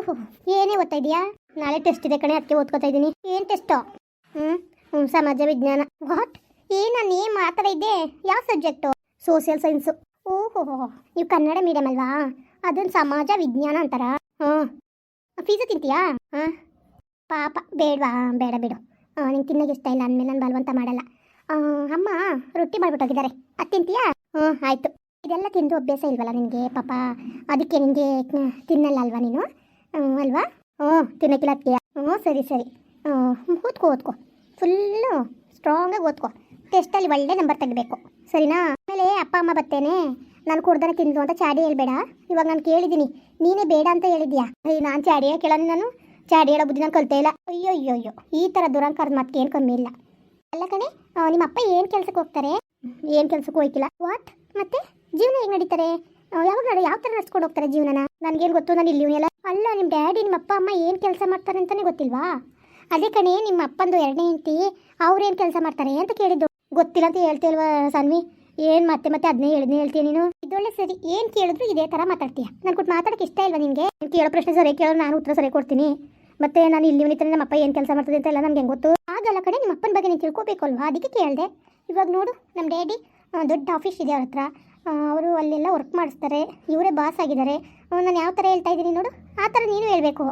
ಓಹೋ, ಏನೇ ಓದ್ತಾ ಇದೀಯಾ ನಾಳೆ ಟೆಸ್ಟ್ ಇದೆ ಕಣೆ, ಅದಕ್ಕೆ ಓದ್ಕೋತಾ ಇದ್ದೀನಿ. ಏನು ಟೆಸ್ಟು ಹ್ಞೂ ಹ್ಞೂ ಸಮಾಜ ವಿಜ್ಞಾನ. ವಾಟ್ ಏನು ನಾನು ಏನು ಮಾತಾಡ ಇದ್ದೆ? ಯಾವ ಸಬ್ಜೆಕ್ಟು ಸೋಷಿಯಲ್ ಸೈನ್ಸು ಓಹೋ, ನೀವು ಕನ್ನಡ ಮೀಡಿಯಮ್ ಅಲ್ವಾ? ಅದನ್ನು ಸಮಾಜ ವಿಜ್ಞಾನ ಅಂತಾರ? ಹಾಂ ಫೀಸು ತಿಂತೀಯಾ? ಹಾಂ. ಪಾಪ, ಬೇಡವಾ? ಬೇಡ ಬಿಡು. ನಿಂಗೆ ತಿನ್ನೋಕೆ ಇಷ್ಟ ಇಲ್ಲ, ಅಂದಮೇಲೆ ನಾನು ಬಲವಂತ ಮಾಡಲ್ಲ. ಅಮ್ಮ, ರೊಟ್ಟಿ ಮಾಡಿಬಿಟ್ಟೋಗಿದ್ದಾರೆ. ಅದು ತಿಂತೀಯಾ? ಹ್ಞೂ ಆಯಿತು. ಇದೆಲ್ಲ ತಿಂದು ಅಭ್ಯಾಸ ಇಲ್ವಲ್ಲ ನಿನಗೆ, ಪಾಪ? ಅದಕ್ಕೆ ನಿನಗೆ ತಿನ್ನಲ್ಲ ಅಲ್ವಾ ನೀನು? ಅಲ್ವಾ? ಹ್ಞೂ, ತಿನ್ನಕ್ಕಿಲ್ಲ ಅದಕ್ಕೆ ಹ್ಞೂ, ಸರಿ ಸರಿ. ಹ್ಞೂ, ಓದ್ಕೊ ಓದ್ಕೊ. ಫುಲ್ಲು ಸ್ಟ್ರಾಂಗಾಗಿ ಓದ್ಕೊ. ಟೆಸ್ಟಲ್ಲಿ ಒಳ್ಳೆ ನಂಬರ್ ತೆಗಬೇಕು. ಸರಿನಾ? ಆಮೇಲೆ ಅಪ್ಪ, ಅಮ್ಮ ಬರ್ತೇನೆ. ನಾನು ಕುಡ್ದಾನೆ ತಿಂದು ಅಂತ ಚಾಡಿ ಹೇಳ್ಬೇಡ. ಇವಾಗ ನಾನು ಕೇಳಿದ್ದೀನಿ. ನೀನೇ ಬೇಡ ಅಂತ ಹೇಳಿದ್ಯಾ? ನಾನು ಚಾಡಿಯ ಕೇಳೋಣ ನಾನು. ಚಾಡಿ ಹೇಳೋ ಬುದ್ಧಿ ನಾನು ಕಲ್ತೇ ಇಲ್ಲ. ಅಯ್ಯೋ ಅಯ್ಯೋ ಅಯ್ಯೋ ಈ ಥರ ದುರಂಕಾರದ ಮತ್ತೆ ಏನು ಕಮ್ಮಿ ಇಲ್ಲ. ಅಲ್ಲ ಕಣೆ ನಿಮ್ಮ ಅಪ್ಪ ಏನು ಕೆಲಸಕ್ಕೆ ಹೋಗ್ತಾರೆ? ಏನು ಕೆಲಸಕ್ಕೆ ಹೋಯ್ಕಿಲ್ಲ. ವಾಟ್ ಮತ್ತೆ ಜೀವನ ಹೇಗೆ ನಡೀತಾರೆ? ಯಾವಾಗ, ಯಾವ ಥರ ನಡ್ಸ್ಕೊಂಡು ಹೋಗ್ತಾರೆ ಜೀವನನ? ನನಗೇನು ಗೊತ್ತು? ನಾನು ಇಲ್ಲಿ. ಎಲ್ಲ ಅಲ್ಲ ನಿಮ್ಮ ಡ್ಯಾಡಿ ನಿಮ್ಮ ಅಪ್ಪ, ಅಮ್ಮ ಏನು ಕೆಲಸ ಮಾಡ್ತಾರೆ ಅಂತಲೇ ಗೊತ್ತಿಲ್ವಾ? ಅದೇ ಕಣೆ, ನಿಮ್ಮ ಅಪ್ಪಂದು ಎರಡನೇ ಹೆಂಡತಿ ಅವ್ರೇನು ಕೆಲಸ ಮಾಡ್ತಾರೆ ಅಂತ ಕೇಳಿದ್ದು. ಗೊತ್ತಿಲ್ಲ ಅಂತ ಹೇಳ್ತೀಯಲ್ವಾ ಸನ್ವಿ? ಏನು ಮತ್ತೆ ಮತ್ತೆ ಅದನ್ನೇ ಹೇಳಿದ್ನೇ ಹೇಳ್ತೀಯ ನೀನು? ಇದೊಳ್ಳೆ ಸರಿ, ಏನು ಕೇಳಿದ್ರು ಇದೇ ಥರ ಮಾತಾಡ್ತೀಯ. ನಾನು ಕೊಟ್ಟು ಮಾತಾಡೋಕೆ ಇಷ್ಟ ಇಲ್ವಾ ನಿನಗೆ? ನೀನು ಕೇಳೋ ಪ್ರಶ್ನೆ ಸರಿ ಕೇಳೋ, ನಾನು ಉತ್ತರ ಸರಿ ಕೊಡ್ತೀನಿ. ಮತ್ತೆ ನಾನು ಇಲ್ಲಿ ಉಳಿತಾನೆ ನಮ್ಮ ಅಪ್ಪ ಏನು ಕೆಲಸ ಮಾಡ್ತದೆ ಅಂತ ಎಲ್ಲ ನಮ್ಗೆ ಗೊತ್ತು? ಆಗಲ್ಲ ಕಡೆ ನಿಮ್ಮ ಅಪ್ಪನ ಬಗ್ಗೆ ನೀನು ತಿಳ್ಕೊಬೇಕು ಅಲ್ವಾ ಅದಕ್ಕೆ ಕೇಳಿದೆ. ಇವಾಗ ನೋಡು ನಮ್ಮ ಡ್ಯಾಡಿ ದೊಡ್ಡ ಆಫೀಸ್ ಇದೆ ಅವ್ರ ಹತ್ರ. ಅವರು ಅಲ್ಲೆಲ್ಲ ವರ್ಕ್ ಮಾಡಿಸ್ತಾರೆ. ಇವರೇ ಬಾಸ್ ಆಗಿದ್ದಾರೆ. ನಾನು ಯಾವ ಥರ ಹೇಳ್ತಾ ಇದ್ದೀನಿ ನೋಡು. ಆ ಥರ ನೀನು ಹೇಳಬೇಕು.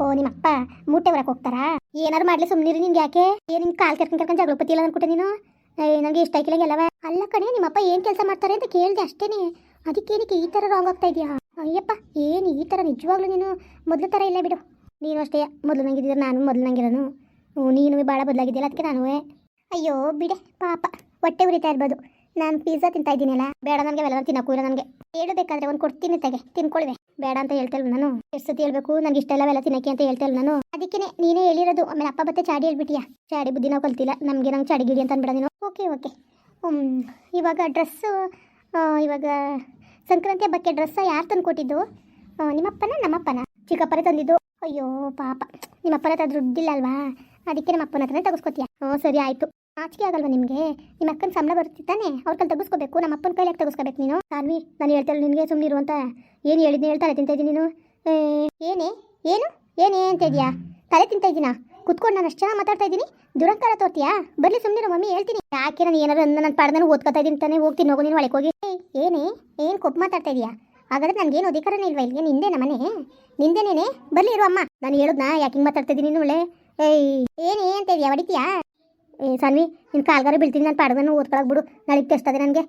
ಓ, ನಿಮ್ಮಪ್ಪ ಮೂಟೆ ಹೊರಕ್ಕೆ ಹೋಗ್ತಾರಾ? ಏನಾರು ಸುಮ್ಮನೆ ಸುಮ್ಮನಿರಿ ನಿನ್ಗೆ ಯಾಕೆ? ಏನು ನಿನ್ ಕಾಲ್ ಕರ್ಕೊಂಡು ಕರ್ಕೊಂಡು ಜಗಳಪತಿ ಇಲ್ಲ ಅನ್ಕೊಟ್ಟೆ ನೀನು? ನನಗೆ ಇಷ್ಟ ಆಗಿಲ್ಲ ಎಲ್ಲವ ಅಲ್ಲ ಕಣೆ, ನಿಮ್ಮಪ್ಪ ಏನು ಕೆಲಸ ಮಾಡ್ತಾರೆ ಅಂತ ಕೇಳಿದೆ ಅಷ್ಟೇನೆ. ಅದಕ್ಕೇನಕ್ಕೆ ಈ ಥರ ರಾಂಗ್ ಆಗ್ತಾ ಇದೆಯಾ ಅಯ್ಯಪ್ಪ, ಏನು ಈ ಥರ ನಿಜವಾಗ್ಲೂ ನೀನು? ಮೊದಲು ಥರ ಇಲ್ಲ ಬಿಡು. ನೀನು ಅಷ್ಟೇ, ಮೊದಲು ನಂಗಿದ್ದೀರ ನಾನು ಮೊದಲು ನಂಗಿರೋನು. ನೀನು ಭಾಳ ಬದಲಾಗಿದ್ದಿಲ್ಲ ಅದಕ್ಕೆ ನಾನು ಅಯ್ಯೋ, ಬಿಡೆ, ಪಾಪ. ಹೊಟ್ಟೆ ಉರಿತಾ ಇರ್ಬೋದು. ನಾನು ಪಿಜ್ಜಾ ತಿಂತಾ ಇದ್ದೀನಲ್ಲ, ಬೇಡ ನನಗೆ, ಅವೆಲ್ಲ ತಿನ್ನಕ್ಕೂ ಇಲ್ಲ ನನಗೆ. ಹೇಳಬೇಕಾದ್ರೆ ಒಂದು ಕೊಡ್ತೀನಿ ತೆಗೆ, ತಿನ್ಕೊಳ್ವೆ. ಬೇಡ ಅಂತ ಹೇಳ್ತೇನೆ ನಾನು. ಎಷ್ಟು ಸತಿ ಹೇಳ್ಬೇಕು, ನನಗೆ ಇಷ್ಟ ಎಲ್ಲ ತಿನ್ನಕ್ಕೆ ಅಂತ ಹೇಳ್ತೇನೆ ನಾನು. ಅದಕ್ಕೆ ನೀನೇ ಹೇಳಿರೋದು, ಆಮೇಲೆ ಅಪ್ಪ ಬತ್ತೆ ಚಾಡಿ ಹೇಳ್ಬಿಟ್ಟಿಯಾ? ಚಾಡಿ ಬುದ್ಧಿ ನಾವು ಕಲ್ತಿಲ್ಲ, ನಮಗೆ ನಂಗೆ ಚಾಡಿ ಗಿಡಿ ಅಂತ ಅನ್ಬೇಡ ನೀನು. ಓಕೆ ಓಕೆ ಇವಾಗ ಡ್ರೆಸ್ಸು ಇವಾಗ ಸಂಕ್ರಾಂತಿ ಹಬ್ಬಕ್ಕೆ ಡ್ರೆಸ್ಸ ಯಾರು ತಂದು ಕೊಟ್ಟಿದ್ದು? ನಿಮ್ಮಪ್ಪನ, ನಮ್ಮಪ್ಪನ? ಚಿಕ್ಕಪ್ಪನೇ ತಂದಿದ್ದು. ಅಯ್ಯೋ, ಪಾಪ. ನಿಮ್ಮಪ್ಪನ ಹತ್ರ ದುಡ್ಡಿಲ್ಲ ಅಲ್ವಾ? ಅದಕ್ಕೆ ನಮ್ಮಪ್ಪನ ಹತ್ರನೇ ತೆಗೆಸ್ಕೊತೀಯ? ಹ್ಞೂ ಸರಿ, ಆಯಿತು. ನಾಚಿಕೆ ಆಗಲ್ವಾ ನಿಮಗೆ? ನಿಮ್ಮ ಅಕ್ಕನ ಸಂಬಳ ಬರ್ತಿತ್ತಾನೆ ಅವ್ರ ಕೈಲಿ ತಗಸ್ಕೋಬೇಕು ನಮ್ಮ ಅಪ್ಪನ ಕೈಲಿ ತೆಗೆಸ್ಕೋಬೇಕು ನೀನು? ಸಾನ್ವಿ, ನಾನು ಹೇಳ್ತಾಳೆ ನಿನಗೆ ಸುಮ್ಮನಿರು ಅಂತ. ಏನು ಹೇಳಿದ್ನ ಹೇಳ್ತಾಳೆ ತಿಂತ ಇದ್ದೀನಿ ನೀನು. ಏನೇ? ಏನು? ಏನೇ ಅಂತ ಇದೆಯಾ ತಲೆ ತಿಂತಾ ಇದ್ದೀನಾ? ಕುತ್ಕೊಂಡು ನಾನು ಅಷ್ಟು ಚೆನ್ನಾಗಿ ಮಾತಾಡ್ತಾ ಇದ್ದೀನಿ. ದುರಂಕಾರ ತೋರ್ತೀಯಾ? ಬರಲಿ ಸುಮ್ಮನಿರು ಮಮ್ಮಿ, ಹೇಳ್ತೀನಿ. ಯಾಕೆ ನಾನು ಏನಾದ್ರು ನನ್ನ ಪಡೆದನ್ನು ಓದ್ಕೊತಾ ಇದ್ದೀನಿ ತಾನೇ, ಹೋಗ್ತೀನಿ ಹೋಗು, ನೀನು ಒಳಗೆ ಹೋಗಿ. ಏನೇ? ಏನು ಕೊಪ್ಪು ಮಾತಾಡ್ತಾ ಇದೀಯಾ ಹಾಗಾದ್ರೆ ನನಗೇನು ಅಧಿಕಾರನೇ ಇಲ್ವಾ ಇಲ್ಲಿಗೆ? ನಿಂದೆ ನಮ್ಮನೆ ನಿಂದೇನೇನೆ? ಬರಲಿ ಇರು ಅಮ್ಮ. ನಾನು ಹೇಳೋದ್ನ ಯಾಕೆ ಹಿಂಗೆ ಮಾತಾಡ್ತಾ ಇದ್ದೀನಿ ನೀನು ಒಳ್ಳೆ? ಏಯ್, ಏನೇ ಅಂತ ಇದೆಯಾ ಹೊಡಿತೀಯಾ? ಏ ಸಾನ್ವಿ ನಿನ್ನ ಕಾಲ್ಗಾರ ಬೀಳ್ತೀನಿ ನಾನು ಪಾಡ್ದನ್ನು ಓದ್ಕೊಳಕ್ ಬಿಡು. ನಾಳೆ ಟೆಸ್ಟ್ ಅದೇ ನನಗೆ.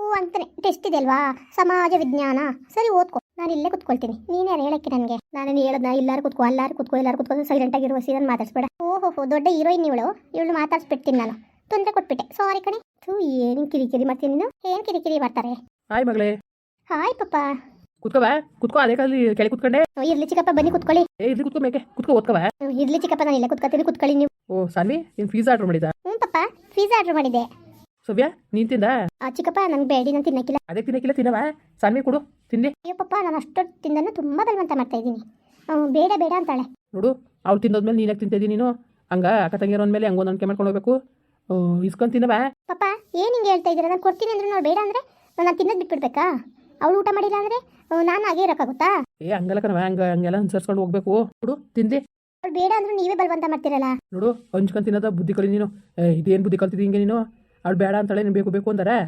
ಓ ಅಂತಾನೆ. ಟೆಸ್ಟ್ ಇದೆ ಅಲ್ವಾ? ಸಮಾಜ ವಿಜ್ಞಾನ. ಸರಿ ಓದ್ಕೊ. ನಾನು ಇಲ್ಲೇ ಕುತ್ಕೊಳ್ತೀನಿ. ನೀನು ಯಾರು ಹೇಳಕ್ಕೆ ನನಗೆ? ನಾನು ಹೇಳದ್ನ ಎಲ್ಲಾರು ಕುತ್ಕೋ ಎಲ್ಲಾರು ಕುತ್ಕೋ ಎಲ್ಲರೂ ಕುತ್ಕೋ ಸೈಲೆಂಟ್ ಆಗಿರುವ ಸೀರನ್ ಮಾತಾಡ್ಸ್ಬೇಡ. ಓಹೋ ದೊಡ್ಡ ಹೀರೋಯಿನ್ ಇವಳು. ಇವಳು ಮಾತಾಡ್ಸ್ಬಿಡ್ತೀನಿ ನಾನು. ತೊಂದರೆ ಕೊಟ್ಬಿಟ್ಟೆ. ಸಾರಿ ಕಣೆ. ಥೂ ಏನು ಕಿರಿಕಿರಿ ಮಾಡ್ತೀನಿ ನೀನು? ಏನು ಕಿರಿಕಿರಿ ಮಾಡ್ತಾರೆ? ಹಾಯ್ ಮಗಳೇ. ಹಾಯ್ ಪಪ್ಪ. ಕುತ್ಕೋವ ಕುತ್ಕೋ ಅದೇ ಕಾಲಿ ಕೆಳಗೆ ಕುತ್ಕೊಂಡೆ. ಇರ್ಲಿ ಚಿಕ್ಕಪ್ಪ ಬನ್ನಿ ಕುತ್ಕೊಳ್ಳಿ. ಏ ಇರ್ಲಿ ಕುತ್ಕೋ ಮೇಕೆ ಕುತ್ಕೋ ಓದ್ಕವ ಇರ್ಲಿ ಚಿಕ್ಕಪ್ಪ ನಾನು ಇಲ್ಲ ಕುತ್ಕೋತೀನಿ ಕುತ್ಕೊಳ್ಳಿ ನೀವು. ಓ ಸಾನ್ವಿ ನೀನು ಫೀಸ್ ಆರ್ಡರ್ ಮಾಡಿದ ಹ್ಞೂ ಪಪ್ಪ ಫೀಸ್ ಆರ್ಡರ್ ಮಾಡಿದೆ ಸವ್ಯ ನೀನು ತಿಂದ? ಆ, ಚಿಕ್ಕಪ್ಪ ನಂಗೆ ಬೇಡಿ ನಾನು ತಿನ್ನಕ್ಕಿಲ್ಲ. ಅದೇ ತಿನ್ನಕ್ಕಿಲ್ಲ ತಿನ್ನವ ಸಾನ್ವಿ ಕೊಡು ತಿನ್ನಿ ಅಯ್ಯೋ ಪಪ್ಪ ನಾನು ಅಷ್ಟೊತ್ತು ತಿಂದನ್ನು ತುಂಬ ಬಲವಂತ ಮಾಡ್ತಾ ಇದ್ದೀನಿ. ಬೇಡ ಬೇಡ ಅಂತಾಳೆ. ನೋಡು ಅವ್ಳು ತಿನ್ನೋದ್ಮೇಲೆ ನೀನಾಗ ತಿಂತಿದ್ದೀನಿ ನೀನು? ಹಂಗ ಅಕ್ಕ ತಂಗಿಯರ ಅಂದಮೇಲೆ ಹಂಗೆ ಒಂದೊಂದು ಮಾಡ್ಕೊಂಡು ಹೋಗ್ಬೇಕು. ಇಸ್ಕೊಂಡ್ ತಿನ್ನವ ಪಪ್ಪ ಏನು ಹಿಂಗೆ ಹೇಳ್ತಾ ಇದ್ದೀರಾ ನಾನು ಕೊಡ್ತೀನಿ ಅಂದ್ರೆ ನೋಡಿ ಬೇಡ ಅಂದ್ರೆ ನಾನು ತಿನ್ನೋದು ಬಿಟ್ಬಿಡ್ಬೇಕಾ? ಅವಳು ಊಟ ಮಾಡಿಲ್ಲ ಅಂದ್ರೆ ನಾನು ಹಾಗೆ ಇರೋಕ್ಕಾಗುತ್ತಾ? ಏ ಹಂಗಲ್ಲ ಕಣವ ಹಂಗ ಹಂಗೆಲ್ಲ ಅನ್ಸರ್ಸ್ಕೊಂಡು ಹೋಗ್ಬೇಕು. ನೋಡು ತಿಂದಿ. ಅವ್ರು ಬೇಡ ಅಂದ್ರೆ ನೀವೇ ಬಲವಂತ ಮಾಡ್ತೀರಲ್ಲ? ನೋಡು ಹಂಚ್ಕೊಂಡು ತಿನ್ನೋದ ಬುದ್ಧಿ ಕಲಿ ನೀನು. ಇದೇನು ಬುದ್ಧಿ ಕಲ್ತಿದ್ದಿ ಹಿಂಗೆ ನೀನು? ಅವ್ಳು ಬೇಡ ಅಂತಳೆ ನೀನು ಬೇಕು ಬೇಕು ಅಂದಾರೆ?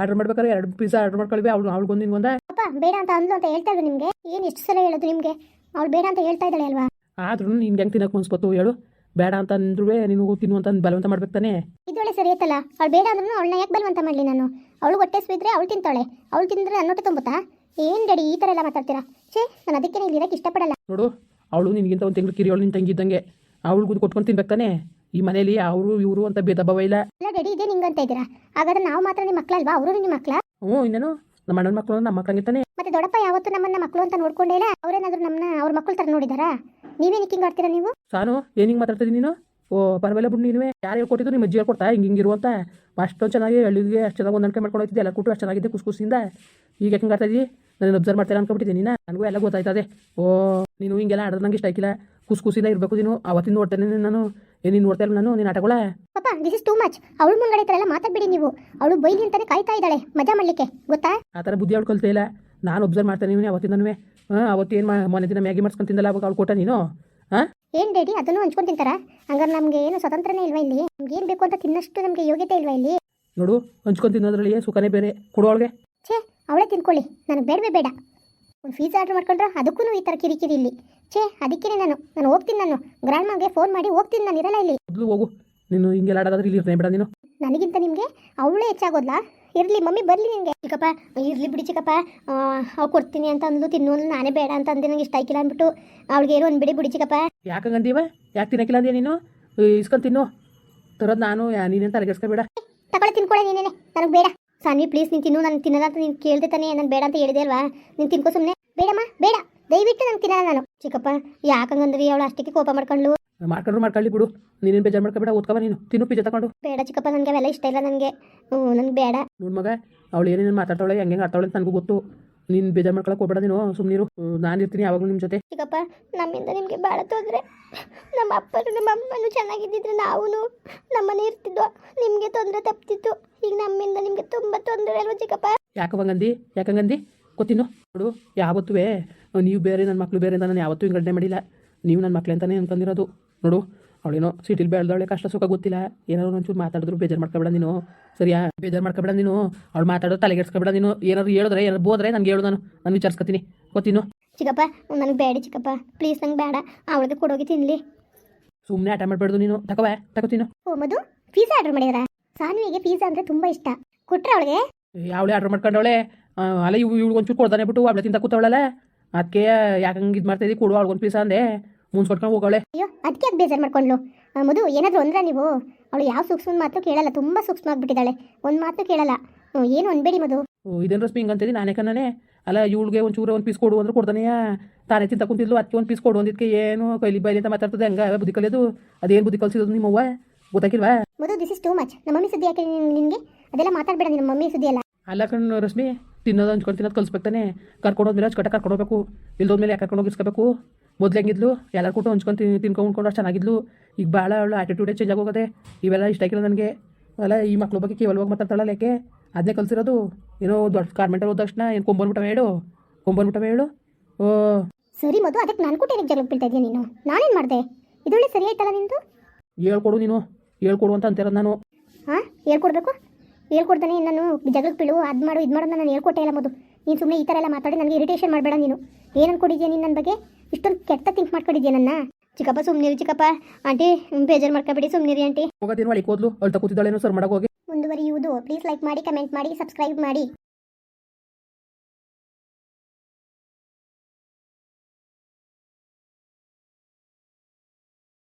ಆರ್ಡರ್ ಮಾಡ್ಬೇಕಾದ್ರೆ ಎರಡು ಪಿಜ್ಜಾ ಆರ್ಡರ್ ಮಾಡ್ಕೊಳ್ಬಿ ಅವ್ಳು ಅವ್ಳಿಗೊಂದು ನಿನ್ಗೊಂದ? ಅಪ್ಪ ಬೇಡ ಅಂತ ಅಂದ್ಲು ಅಂತ ಹೇಳ್ತಾ ಇದ್ರು ನಿಮಗೆ? ಏನು ಎಷ್ಟು ಸಲ ಹೇಳೋದು ನಿಮಗೆ? ಅವ್ಳು ಬೇಡ ಅಂತ ಹೇಳ್ತಾ ಇದ್ದಾಳೆ ಅಲ್ವಾ? ಆದ್ರೂ ನಿನ್ಗೆ ಹೆಂಗೆ ತಿನ್ನಕ್ಕೆ ಮನ್ಸ್ಬತ್ತು ಹೇಳು. ಬೇಡ ಅಂತ ಅಂದ್ರೂ ನೀನು ತಿನ್ನು ಅಂತ ಬಲವಂತ ಮಾಡ್ಬೇಕು ತಾನೇ? ಇದೊಳ್ಳೆ ಸರಿ ಐತಲ್ಲ? ಅವ್ಳು ಬೇಡ ಅಂದ್ರೂ ಅವಳನ್ನ ಯಾಕೆ ಬಲವಂತ ಮಾಡಲಿ ನಾನು? ಅವಳು ಹೊಟ್ಟೆ ಸ್ವಿದ್ರೆ ಅವಳು ತಿಂತಾಳೆ. ಅವಳು ತಿಂದ್ರೆ ನನ್ನ ಹೊಟ್ಟೆ ತುಂಬುತ್ತಾ? ಏನು ಡ್ಯಾಡಿ ಈ ಥರ ಎಲ್ಲ ಮಾತಾಡ್ತೀರಾ? ಛೇ ನಾನು ಅದಕ್ಕೆ ಇಲ್ಲಿ ಇರಕ್ಕೆ ಇಷ್ಟಪಡಲ್ಲ. ನೋಡು ಅವಳು ನಿನಗಿಂತ ಒಂದು ತಿಂಗಳು ಕಿರಿಯೋಳು ನಿನ್ನ ತಂಗಿದ್ದಂಗೆ. ಅವಳಿಗೂ ಕೊಟ್ಕೊಂಡು ತಿನ್ಬೇಕು ತಾನೇ? ಈ ಮನೇಲಿ ಅವರು ಇವರು ಅಂತ ಭೇದ ಭಾವ ಇಲ್ಲ. ಅಲ್ಲ ಡ್ಯಾಡಿ ಇದೇ ಅಂತ ಇದ್ದೀರಾ? ಹಾಗಾದ್ರೆ ನಾವು ಮಾತ್ರ ನಿಮ್ಮ ಮಕ್ಕಳಲ್ವಾ ಅವರು ನಿಮ್ಮ ಮಕ್ಕಳ ಹ್ಞೂ ಇನ್ನೇನು? ನಮ್ಮ ಅಣ್ಣನ ಮಕ್ಕಳು ನಮ್ಮ ಮಕ್ಕಳಂಗೆ ತಾನೆ. ಮತ್ತೆ ದೊಡ್ಡಪ್ಪ ಯಾವತ್ತೂ ನಮ್ಮನ್ನ ಮಕ್ಕಳು ಅಂತ ನೋಡ್ಕೊಂಡೇ ಇಲ್ಲ. ಅವರೇನಾದ್ರೂ ನಮ್ಮನ್ನ ಅವ್ರ ಮಕ್ಕಳು ಥರ ನೋಡಿದಾರಾ? ನೀವೇನಿಕ್ಕಿಂಗ್ ಆಡ್ತೀರಾ ನೀವು? ಸಾನು ಏನಿಂಗ್ ಹಿಂಗೆ ಮಾತಾಡ್ತಿದ್ದೀನಿ ನೀನು? ಓ ಪರವಾಗಿಲ್ಲ ಬಿಡು ನೀನು ಯಾರು ಹೇಳ್ಕೊಟ್ಟಿದ್ದು? ನಿಮ್ಮ ಅಜ್ಜಿ ಹೇಳ್ಕೊಡ್ತಾ? ಹಿಂಗೆ ಹಿಂಗೆ ಇರುವಂತ. ಅಷ್ಟೊಂದು ಚೆನ್ನಾಗಿ ಹಳ್ಳಿಗೆ ಅಷ್ಟು ಚೆನ್ನಾಗಿ ಹೊಂದಾಣಿಕೆ ಮಾಡ್ಕೊಂಡು ಹೋಗ್ತಿದ್ದೆ. ಎಲ್ಲ ಕೂಟು ಅಷ್ಟು ಚೆನ್ನಾಗಿದೆ ಖುಷಿಯಿಂದ ಈಗ ಯಾಕೆ ಆಡ್ತಾ ಇದ್ದೀವಿ ನಾನು ಅಬ್ಸರ್ವ್ ಮಾಡ್ತಾರೆ ಅನ್ಕೊಬಿಟ್ಟಿದ್ದೀನಿ ನೀನು? ನನಗೂ ಎಲ್ಲ ಗೊತ್ತಾಯ್ತದೆ. ಓ ನೀನು ಹಿಂಗೆಲ್ಲ ಆಡೋದು ನಂಗೆ ಇಷ್ಟ ಆಗಿಲ್ಲ ಖುಷಿಯಿಂದ ಇರಬೇಕು ನೀನು. ಅವತ್ತಿನ ನೋಡ್ತೇನೆ ನಾನು. ಏನು ನೀನು ನೋಡ್ತಾ ಇಲ್ಲ ನಾನು? ನೀನು ಆಟಗಳ? ಪಾಪ ದಿಸ್ ಇಸ್ ಟೂ ಮಚ್ ಅವಳು ಮುಂಗಡೆ ಈ ಥರ ಎಲ್ಲ ಮಾತಾಡ್ಬಿಡಿ ನೀವು. ಅವಳು ಬೈಲಿ ಅಂತಾನೆ ಕಾಯ್ತಾ ಇದ್ದಾಳೆ. ಮಜಾ ಮಾಡ್ಲಿಕ್ಕೆ. ಗೊತ್ತಾ? ಆ ಥರ ಬುದ್ಧಿ ಅವಳು ಕಲ್ತೇ ಇಲ್ಲ. ನಾನು ಒಬ್ಸರ್ವ್ ಮಾಡ್ತೇನೆ ನೀವು ಅವತ್ತಿಂದನೂ ಹಾಂ ಅವತ್ತೇನು ಮನೆ ದಿನ ಮ್ಯಾಗಿ ಮಾಡ್ಸ್ಕೊಂಡು ತಿಂದಲ್ಲ ಅವಾಗ ಅವಳು ಕೊಟ್ಟ ನೀನು? ಹಾಂ? ಏನು ಡೇಡಿ ಅದನ್ನು ಹಂಚ್ಕೊಂಡು ತಿಂತಾರ? ಹಂಗಾರೆ ನಮಗೆ ಏನು ಸ್ವತಂತ್ರನೇ ಇಲ್ವಾ ಇಲ್ಲಿ? ನಮ್ಗೆ ಏನು ಬೇಕು ಅಂತ ತಿನ್ನಷ್ಟು ನಮಗೆ ಯೋಗ್ಯತೆ ಇಲ್ವಾ ಇಲ್ಲಿ? ನೋಡು ಹಂಚ್ಕೊಂಡು ತಿನ್ನೋದ್ರಲ್ಲಿ ಸುಖನೇ ಬೇರೆ? ಕೊಡೋಳ್ಗೆ ಛೇ ಅವಳೇ ತಿನ್ಕೊಳ್ಳಿ. ನನಗೆ ಬೇಡವೇ ಬೇಡ. ಒಂದು ಫೀಸ್ ಆರ್ಡ್ರ್ ಮಾಡ್ಕೊಂಡ್ರೆ ಅದಕ್ಕೂ ಈ ಥರ ಕಿರಿಕಿರಿ ಇಲ್ಲಿ. ಛೇ ಅದಕ್ಕೇ ನಾನು. ನಾನು ಹೋಗ್ತೀನಿ ನಾನು. ಗ್ರ್ಯಾಂಡ್ ಮಾಗೆ ಫೋನ್ ಮಾಡಿ ಹೋಗ್ತೀನಿ ನಾನು ಇರಲ್ಲ ಇಲ್ಲಿ. ಮೊದಲು ಹೋಗು. ನೀನು ಹಿಂಗೆಲ್ಲ ಆಡೋದಾದ್ರೆ ಇಲ್ಲಿ ಇರ್ತೇನೆ ಬೇಡ ನೀನು. ನನಗಿಂತ ನಿಮಗೆ ಅವಳೇ ಹೆಚ್ಚಾಗೋದ್ಲಾ? ಇರಲಿ ಮಮ್ಮಿ ಬರಲಿ ನಿನಗೆ ಚಿಕ್ಕಪ್ಪ ಇರಲಿ ಬಿಡಿ ಚಿಕ್ಕಪ್ಪ. ಅವ್ ಕೊಡ್ತೀನಿ ಅಂತ ಅಂದ್ಲು ತಿನ್ನು ನಾನೇ ಬೇಡ ಅಂತ ಅಂದೆ ನಂಗೆ ಇಷ್ಟ ಆಯ್ಕಿಲ್ಲ ಅಂದ್ಬಿಟ್ಟು ಅವಳಿಗೆ ಏನೋ ಒಂದು ಬಿಡಿ ಬಿಡಿ ಚಿಕ್ಕಪ್ಪ ಯಾಕಂಗಂದೀವ ಯಾಕೆ ತಿನ್ನಕ್ಕಿಲ್ಲ ಅಂದ್ಯಾ ನೀನು? ಇಸ್ಕೊಂಡು ತಿನ್ನು. ತರೋದು ನಾನು ನೀನೇನು ತಲೆಗೆಡ್ಸ್ಕೊಬೇಡ ತಗೊಳ್ಳಿ ತಿನ್ಕೊಳ್ಳಿ ನೀನೇನೆ. ನನಗೆ ಬೇಡ. ಸಾನ್ವಿ ಪ್ಲೀಸ್ ನೀನು ತಿನ್ನು ನಾನು ತಿನ್ನಲ್ಲ ಅಂತ ನೀನು ಕೇಳ್ದೆ ತಾನೇ ನಾನು ಬೇಡ ಅಂತ ಹೇಳಿದೆ ಅಲ್ವಾ? ನೀನು ತಿನ್ಕೋ ಸುಮ್ಮನೆ ಬೇಡಮ್ಮ ಬೇಡ. ದಯವಿಟ್ಟು ನಾನು ತಿನ್ನಲ್ಲ ನಾನು. ಚಿಕ್ಕಪ್ಪ ಯಾಕಂಗಂದ್ರಿ ಅವಳು ಅಷ್ಟಕ್ಕೆ ಕೋಪ ಮಾಡ್ಕೊಂಡ್ಲು ಮಾಡ್ಕೊಂಡ್ರು ಮಾಡ್ಕೊಳ್ಳಿ ಬಿಡು. ನೀನೇನು ಬೇಜಾರು ಮಾಡ್ಕೊಬೇಡ ಓದ್ಕೊಬ ನೀನು. ತಿನ್ನು ಪಿಜ್ಜಾ ತಗೊಂಡು. ಬೇಡ ಚಿಕ್ಕಪ್ಪ ನನಗೆ ಅವೆಲ್ಲ ಇಷ್ಟ ಇಲ್ಲ ನನಗೆ. ಹ್ಞೂ ನನಗೆ ಬೇಡ. ನೋಡು ಮಗ ಅವಳು ಏನೇನು ಮಾತಾಡ್ತಾಳೆ ಹೆಂಗೆ ಆಡ್ತಾಳೆ ಅಂತ ನನಗೂ ಗೊತ್ತು. ನೀನು ಬೇಜಾರು ಮಾಡ್ಕೊಳಕ್ಕೆ ಹೋಗ್ಬೇಡ ನೀನು ಸುಮ್ಮನಿರು ನಾನು ಇರ್ತೀನಿ ಯಾವಾಗಲೂ ನಿಮ್ಮ ಜೊತೆ. ಚಿಕ್ಕಪ್ಪ ನಮ್ಮಿಂದ ನಿಮಗೆ ಭಾಳ ತೊಂದರೆ. ನಮ್ಮ ಅಪ್ಪರು ನಮ್ಮ ಅಮ್ಮನೂ ಚೆನ್ನಾಗಿದ್ದಿದ್ರೆ ನಾವು ನಮ್ಮನೆ ಇರ್ತಿದ್ವು. ನಿಮಗೆ ತೊಂದರೆ ತಪ್ತಿತ್ತು. ಈಗ ನಮ್ಮಿಂದ ನಿಮಗೆ ತುಂಬ ತೊಂದರೆ ಅಲ್ವಾ ಚಿಕ್ಕಪ್ಪ? ಯಾಕವಂಗಂದಿ ಯಾಕಂಗಂದಿ ಗೊತ್ತಿನ್ನು. ನೋಡು ಯಾವತ್ತೂ ನೀವು ಬೇರೆ ನನ್ನ ಮಕ್ಕಳು ಬೇರೆ ಅಂತ ನಾನು ಯಾವತ್ತೂ ಹಿಂಗೆ ಗಂಟೆ ಮಾಡಿಲ್ಲ. ನೀವು ನನ್ನ ಮಕ್ಳು ಅಂತಲೇ ಅನ್ಕೊಂಡಿರೋದು ನೋಡು ಅವಳೇನೋ ಸಿಟಿಲಿ ಬೆಳೆದವಳೆ ಕಷ್ಟ ಸುಖ ಗೊತ್ತಿಲ್ಲ. ಏನಾದ್ರು ಒಂಚೂರು ಮಾತಾಡಿದ್ರು ಬೇಜಾರು ಮಾಡ್ಕೊಬೇಡ ನೀನು. ಸರಿಯಾ? ಬೇಜಾರು ಮಾಡ್ಕೊಬೇಡ ನೀನು. ಅವಳು ಮಾತಾಡೋದು ತಲೆಗೆಡ್ಸ್ಕೊಬೇಡ ನೀನು. ಏನಾದ್ರು ಹೇಳಿದ್ರೆ ಏನಾದ್ರು ಬೋದ್ರೆ ನನಗೆ ಹೇಳು ನಾನು. ನಾನು ವಿಚಾರಿಸ್ಕೊತೀನಿ. ಗೊತ್ತಿನ್ನು? ಚಿಕ್ಕಪ್ಪ ನನಗೆ ಬೇಡ ಚಿಕ್ಕಪ್ಪ. ಪ್ಲೀಸ್ ನಂಗೆ ಬೇಡ. ಅವಳಿಗೆ ಕೊಡೋಗಿ ತಿನ್ಲಿ. ಸುಮ್ಮನೆ ಆಟ ಮಾಡಬೇಡ್ದು ನೀನು. ತಗೋವೆ ತಗೋತೀನು ಓ ಮಧು ಆರ್ಡರ್ ಮಾಡಿದ್ರ? ಸಾನ್ವಿಗೆ ಪಿಜ್ಜಾ ಅಂದ್ರೆ ತುಂಬಾ ಇಷ್ಟ. ಕೊಟ್ರೆ ಅವಳಿಗೆ? ಯಾವಳೆ ಆರ್ಡರ್ ಮಾಡ್ಕೊಂಡವಳೆ. ಅಲ್ಲ ಇವ್ ಇವ್ಳಿಗೆ ಒಂಚೂರು ಕೊಡ್ದಾನೆ ಬಿಟ್ಟು ಅವಳೆ ತಿಂತ ಕೂತವಳಲ್ಲ. ಅದಕ್ಕೆ ಯಾಕಂಗೆ ಇದು ಮಾಡ್ತಾಯಿದ್ದಿ ಕೊಡು ಅವಳಿಗೊಂದು ಪೀಸ ಅಂದೆ. ಮುಂಚೆ ಕೊಟ್ಕೊಂಡು ಹೋಗವಳೆ. ಅಯ್ಯೋ ಅದಕ್ಕೆ ಅದು ಬೇಜಾರು ಮಾಡ್ಕೊಂಡ್ಲು. ಮಧು ಏನಾದರೂ ಅಂದ್ರ ನೀವು? ಅವಳು ಯಾವ ಸೂಕ್ಷ್ಮದ ಮಾತು ಕೇಳಲ್ಲ ತುಂಬ ಸೂಕ್ಷ್ಮ ಆಗ್ಬಿಟ್ಟಿದ್ದಾಳೆ. ಒಂದು ಮಾತು ಕೇಳಲ್ಲ. ಏನು ಅನ್ಬೇಡಿ ಮಧು. ಇದೇನು ರಶ್ಮಿ ಹಿಂಗಂತಿದ್ದಿ ನಾನೇ ಕಣ್ಣನೆ. ಅಲ್ಲ ಇವಳಿಗೆ ಚೂರ ಒಂದು ಪೀಸ್ ಕೊಡು ಅಂದ್ರೆ ಕೊಡ್ತಾನೆ ತಾನೇ ತಿಂತ ಕುಂತಿದ್ಲು ಅದಕ್ಕೆ ಒಂದು ಪೀಸ್ ಕೊಡು ಅಂದಿದ್ದಕ್ಕೆ ಏನು? ಕೈಲಿ ಬೈಲಿ ಅಂತ ಮಾತಾಡ್ತದೆ ಹಂಗ ಬುದ್ಧಿ ಕಲಿಯೋದು? ಅದೇನು ಬುದ್ಧಿ ಕಲಿಸಿದ್ರು ನಿಮ್ಮವ್ವ? ಗೊತ್ತಾಗಿಲ್ವಾ? Madhu this is too much ನಮ್ಮ ಮಮ್ಮಿ ಸುದ್ದಿ ಯಾಕೆ ನಿನಗೆ? ಅದೆಲ್ಲ ಮಾತಾಡಬೇಡ ನಿಮ್ಮ ಮಮ್ಮಿ ಸುದ್ದಿ ಅಲ್ಲ ಅಲ್ಲ ಕಣ್ಣು ರಶ್ಮಿ ತಿನ್ನೋದು ಹಂಚ್ಕೊಂಡು ತಿನ್ನೋದು ಕಲಿಸ್ಬೇಕು ತಾನೆ. ಕರ್ಕೊಂಡು ಹೋದ್ಮೇಲೆ ಅಚ್ಚುಕಟ್ಟ ಕರ್ಕೊಂಡು ಹೋಗ್ಬೇಕು. ಇಲ್ದೋದ್ಮೇಲೆ ಯಾಕೆ ಕರ್ಕೊಂಡು ಹೋಗಿಸ್ಕೋಬೇಕು? ಮೊದ್ಲು ಹೆಂಗಿದ್ಲು ಎಲ್ಲರೂ ಕೊಟ್ಟು ಹಂಚ್ಕೊಂಡು ತಿನ್ ತಿನ್ಕೊಂಡು ಉಂಡ್ಕೊಂಡು ಅಷ್ಟು ಚೆನ್ನಾಗಿದ್ಲು. ಈಗ ಭಾಳ ಅವಳು ಆ್ಯಟಿಟ್ಯೂಡೇ ಚೇಂಜ್ ಆಗೋಗದೆ ಇವೆಲ್ಲ ಇಷ್ಟ ಆಗಿಲ್ಲ ನನಗೆ. ಅಲ್ಲ ಈ ಮಕ್ಳು ಬಗ್ಗೆ ಕೇವಲವಾಗಿ ಮಾತಾಡ್ತಾಳಲ್ಲ ಯಾಕೆ? ಅದನ್ನೇ ಕಲಿಸಿರೋದು. ಏನೋ ದೊಡ್ಡ ಕಾರ್ಮೆಂಟರ್ ಹೋದ ತಕ್ಷಣ ಏನು ಕೊಂಬನ್ಬಿಟ್ಟವ ಹೇಳು? ಕೊಂಬನ್ಬಿಟ್ಟವ ಹೇಳು? ಓ. ಸರಿ ಮದು ಅದಕ್ಕೆ ನಾನು ಕೂಡ ಜಗಳ ಬೀಳ್ತಾ ಇದೀಯ ನೀನು? ನಾನೇನು ಮಾಡಿದೆ? ಇದೊಳ್ಳೆ ಸರಿ ಆಯ್ತಲ್ಲ ನಿಂದು? ಹೇಳ್ಕೊಡು ನೀನು. ಹೇಳ್ಕೊಡು ಅಂತ ಅಂತಿರೋದು ನಾನು. ಹಾಂ ಹೇಳ್ಕೊಡ್ಬೇಕು? ಹೇಳ್ಕೊಡ್ತಾನೆ ನಾನು ಜಗಳಕ್ಕೆ ಬೀಳು ಅದು ಮಾಡು ಇದು ಮಾಡೋದು ನಾನು ಹೇಳ್ಕೊಟ್ಟೆ ಇಲ್ಲ ಮಧು. ನೀನು ಸುಮ್ಮನೆ ಈ ಥರ ಎಲ್ಲ ಮಾತಾಡಿ ನನಗೆ ಇರಿಟೇಷನ್ ಮಾಡಬೇಡ ನೀನು. ಏನು ಅನ್ಕೊಂಡಿದ್ಯಾ ನೀನು ನನ್ನ ಬಗ್ಗೆ? ಇಷ್ಟೊಂದು ಕೆಟ್ಟ ಥಿಂಕ್ ಮಾಡ್ಕೊಂಡಿದ್ಯಾ ನನ್ನ? ಚಿಕ್ಕಪ್ಪ ಸುಮ್ಮನಿರಿ ಚಿಕ್ಕಪ್ಪ. ಆಂಟಿ ಬೇಜಾರು ಮಾಡ್ಕೊಬೇಡಿ ಸುಮ್ಮನಿರಿ ಆಂಟಿ ಹೋಗೋದೇನು ಒಳಗೆ ಕೂದಲು ಅಳ್ತಾ ಕೂತಿದ್ದಾಳೇನೋ ಸರ್ ಮಾಡೋಕೆ ಹೋಗಿ. ಮುಂದುವರಿಯುವುದು. ಪ್ಲೀಸ್ ಲೈಕ್ ಮಾಡಿ ಕಮೆಂಟ್ ಮಾಡಿ ಸಬ್ಸ್ಕ್ರೈಬ್ ಮಾಡಿ.